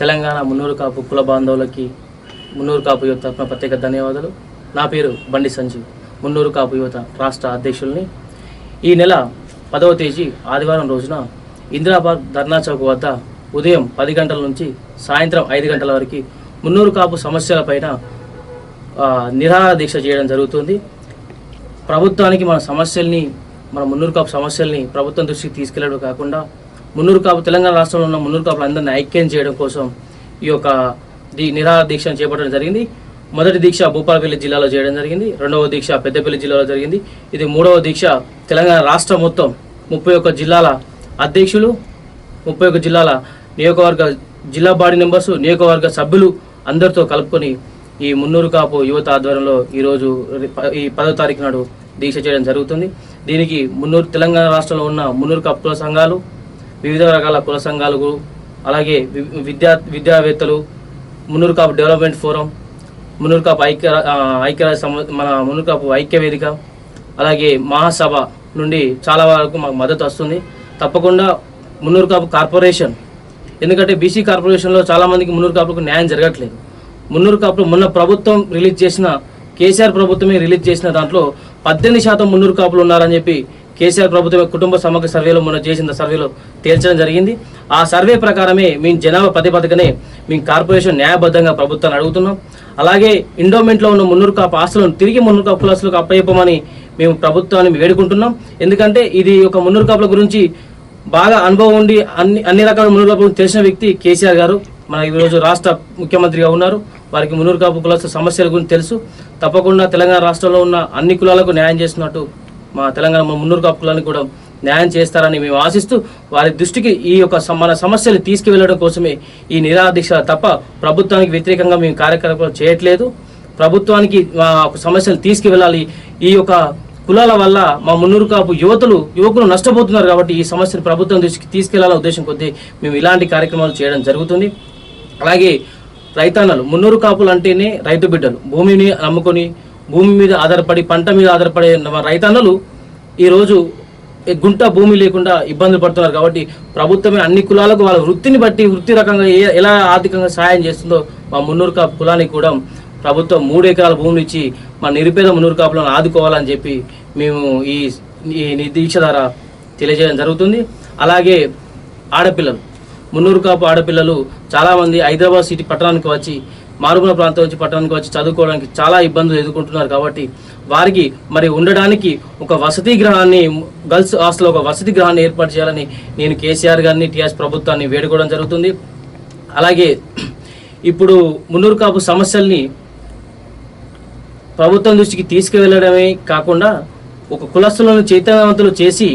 తెలంగాణ మున్నూరు కాపు కుల బాంధవులకి మున్నూరు కాపు యువత ప్రత్యేక ధన్యవాదాలు. నా పేరు బండి సంజీవ్. మున్నూరు కాపు యువత రాష్ట్ర అధ్యక్షుల్ని. ఈ నెల పదవ తేదీ ఆదివారం రోజున ఇందిరాబాద్ ధర్నా చౌక్ వద్ద ఉదయం పది గంటల నుంచి సాయంత్రం ఐదు గంటల వరకు మున్నూరు కాపు సమస్యలపైన నిరాహార దీక్ష చేయడం జరుగుతుంది. ప్రభుత్వానికి మన సమస్యల్ని మన మున్నూరు కాపు సమస్యల్ని ప్రభుత్వం దృష్టికి తీసుకెళ్ళడం కాకుండా మున్నూరు కాపు తెలంగాణ రాష్ట్రంలో ఉన్న మున్నూరు కాపులు అందరినీ ఐక్యం చేయడం కోసం ఈ యొక్క దీ నిరాహార దీక్షను చేపట్టడం జరిగింది. మొదటి దీక్ష భూపాలపల్లి జిల్లాలో చేయడం జరిగింది. రెండవ దీక్ష పెద్దపల్లి జిల్లాలో జరిగింది. ఇది మూడవ దీక్ష తెలంగాణ రాష్ట్రం మొత్తం ముప్పై ఒక్క జిల్లాల అధ్యక్షులు ముప్పై ఒక్క జిల్లాల నియోజకవర్గ జిల్లా బాడీ మెంబర్స్ నియోజకవర్గ సభ్యులు అందరితో కలుపుకొని ఈ మున్నూరు కాపు యువత ఆధ్వర్యంలో ఈరోజు ఈ పదో తారీఖు నాడు దీక్ష చేయడం జరుగుతుంది. దీనికి మున్నూరు తెలంగాణ రాష్ట్రంలో ఉన్న మున్నూరు కాపు కుల సంఘాలు వివిధ రకాల కుల సంఘాలకు అలాగే వి- విద్యా విద్యావేత్తలు మున్నూరు కాపు డెవలప్మెంట్ ఫోరం మున్నూరు కాపు ఐక్య ఐక్యరాజ్య సమ మన మున్నూరు కాపు ఐక్య వేదిక అలాగే మహాసభ నుండి చాలా వరకు మాకు మద్దతు వస్తుంది. తప్పకుండా మున్నూరు కాపు కార్పొరేషన్ ఎందుకంటే బీసీ కార్పొరేషన్లో చాలామందికి మున్నూరు కాపులకు న్యాయం జరగట్లేదు. మున్నూరు కాపులు మొన్న ప్రభుత్వం రిలీజ్ చేసిన కేసీఆర్ ప్రభుత్వమే రిలీజ్ చేసిన దాంట్లో పద్దెనిమిది శాతం మున్నూరు కాపులు ఉన్నారని చెప్పి కేసీఆర్ ప్రభుత్వమే కుటుంబ సమగ్ర సర్వేలో మనం చేసిన సర్వేలో తేల్చడం జరిగింది. ఆ సర్వే ప్రకారమే మేము జనాభా ప్రతిపదకనే మేము కార్పొరేషన్ న్యాయబద్ధంగా ప్రభుత్వాన్ని అడుగుతున్నాం. అలాగే ఇండోమెంట్లో ఉన్న మున్నూరు కాపు ఆస్తులను తిరిగి మున్నూరు కాపు కులాసులకు అప్పయ్యమని మేము ప్రభుత్వాన్ని వేడుకుంటున్నాం. ఎందుకంటే ఇది ఒక మున్నూరు కాపుల గురించి బాగా అనుభవం ఉండి అన్ని అన్ని రకాల మున్నూరు కాపులు తెలిసిన వ్యక్తి కేసీఆర్ గారు. మన ఈరోజు రాష్ట్ర ముఖ్యమంత్రిగా ఉన్నారు. వారికి మున్నూరు కాపు కులాల సమస్యల గురించి తెలుసు. తప్పకుండా తెలంగాణ రాష్ట్రంలో ఉన్న అన్ని కులాలకు న్యాయం చేస్తున్నట్టు మా తెలంగాణ మున్నూరు కాపులను కూడా న్యాయం చేస్తారని మేము ఆశిస్తూ వారి దృష్టికి ఈ యొక్క మన సమస్యలు తీసుకువెళ్ళడం కోసమే ఈ నిరాదీక్ష తప్ప ప్రభుత్వానికి వ్యతిరేకంగా మేము కార్యకలాపాలు చేయట్లేదు. ప్రభుత్వానికి సమస్యలు తీసుకువెళ్ళాలి. ఈ యొక్క కులాల వల్ల మా మున్నూరు కాపు యువతులు యువకులు నష్టపోతున్నారు కాబట్టి ఈ సమస్యను ప్రభుత్వం దృష్టికి తీసుకెళ్ళాలనే ఉద్దేశం కొద్దీ మేము ఇలాంటి కార్యక్రమాలు చేయడం జరుగుతుంది. అలాగే రైతాన్నలు మున్నూరు కాపులు అంటేనే రైతు బిడ్డలు. భూమిని నమ్ముకొని భూమి మీద ఆధారపడి పంట మీద ఆధారపడే రైతన్నలు ఈరోజు గుంట భూమి లేకుండా ఇబ్బందులు పడుతున్నారు కాబట్టి ప్రభుత్వమే అన్ని కులాలకు వాళ్ళ వృత్తిని బట్టి వృత్తి రకంగా ఏ ఎలా ఆర్థికంగా సహాయం చేస్తుందో మా మున్నూరు కాపు కులానికి కూడా ప్రభుత్వం మూడు ఎకరాల భూమిని ఇచ్చి మా నిరుపేద మున్నూరు కాపులను ఆదుకోవాలని చెప్పి మేము ఈ ఈ దీక్ష ద్వారా తెలియజేయడం జరుగుతుంది. అలాగే ఆడపిల్లలు. మున్నూరు కాపు ఆడపిల్లలు చాలామంది హైదరాబాద్ సిటీ పట్టణానికి వచ్చి మారుమూల ప్రాంతం నుంచి పట్టణానికి వచ్చి చదువుకోవడానికి చాలా ఇబ్బందులు ఎదుర్కొంటున్నారు కాబట్టి వారికి మరి ఉండడానికి ఒక వసతి గ్రహాన్ని గర్ల్స్ హాస్టల్ ఒక వసతి గృహాన్ని ఏర్పాటు చేయాలని నేను కేసీఆర్ గారిని టీఆర్ఎస్ ప్రభుత్వాన్ని వేడుకోవడం జరుగుతుంది. అలాగే ఇప్పుడు మున్నూరు కాపు సమస్యల్ని ప్రభుత్వం దృష్టికి తీసుకువెళ్ళడమే కాకుండా ఒక కులస్తులను చైతన్యవంతులు చేసి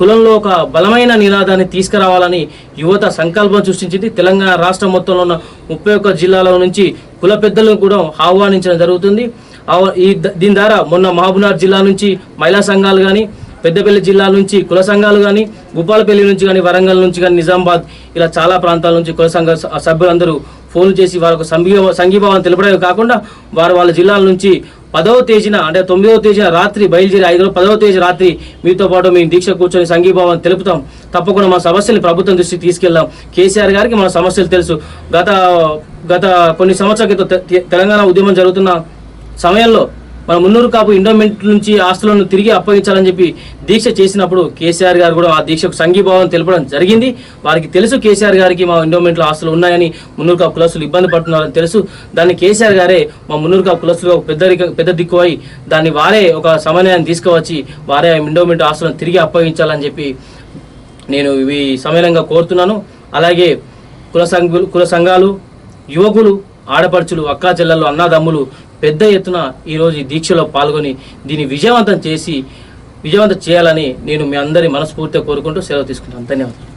కులంలో ఒక బలమైన నినాదాన్ని తీసుకురావాలని యువత సంకల్పం సృష్టించింది. తెలంగాణ రాష్ట్రం మొత్తంలో ఉన్న ముప్పై ఒక్క జిల్లాల నుంచి కుల పెద్దలను కూడా ఆహ్వానించడం జరుగుతుంది. ఈ ద- దీని ద్వారా మొన్న మహబూబ్నగర్ జిల్లా నుంచి మహిళా సంఘాలు కానీ పెద్దపల్లి జిల్లా నుంచి కుల సంఘాలు కానీ భూపాలపల్లి నుంచి కానీ వరంగల్ నుంచి కానీ నిజామాబాద్ ఇలా చాలా ప్రాంతాల నుంచి కుల సంఘ స- సభ్యులందరూ ఫోన్లు చేసి వాళ్ళకు సంఘీభావం తెలపడమే కాకుండా వారు వాళ్ళ జిల్లాల నుంచి పదవ తేదీన అంటే తొమ్మిదవ తేదీన రాత్రి బయలుదేరి ఐదు పదవ తేదీ రాత్రి మీతో పాటు మేము దీక్ష కూర్చొని సంఘీభావం తెలుపుతాం. తప్పకుండా మా సమస్యలు ప్రభుత్వం దృష్టికి తీసుకెళ్దాం. కేసీఆర్ గారికి మన సమస్యలు తెలుసు. గత గత కొన్ని సంవత్సరాల క్రితం తె- తెలంగాణ ఉద్యమం జరుగుతున్న సమయంలో మన మున్నూరు కాపు ఇండోమెంట్ నుంచి ఆస్తులను తిరిగి అప్పగించాలని చెప్పి దీక్ష చేసినప్పుడు కేసీఆర్ గారు కూడా ఆ దీక్షకు సంఘీభావం తెలపడం జరిగింది. వారికి తెలుసు కేసీఆర్ గారికి మా ఇండోమెంట్లో ఆస్తులు ఉన్నాయని మున్నూరు కాపు కులస్తులు ఇబ్బంది పడుతున్నారని తెలుసు. దాన్ని కేసీఆర్ గారే మా మున్నూరు కాపు కులస్తులు పెద్ద పెద్ద దిక్కు అయి దాన్ని వారే ఒక సమన్వయాన్ని తీసుకువచ్చి వారే ఆ ఇండోమెంట్ ఆస్తులను తిరిగి అప్పగించాలని చెప్పి నేను ఇవి సమ్మేళనంగా కోరుతున్నాను. అలాగే కుల సంఘులు కుల సంఘాలు యువకులు ఆడపడుచులు అక్కా చెల్లెళ్ళు అన్నదమ్ములు పెద్ద ఎత్తున ఈరోజు ఈ దీక్షలో పాల్గొని దీన్ని విజయవంతం చేసి విజయవంతం చేయాలని నేను మీ అందరి మనస్ఫూర్తిగా కోరుకుంటూ సెలవు తీసుకుంటాను ధన్యవాదాలు.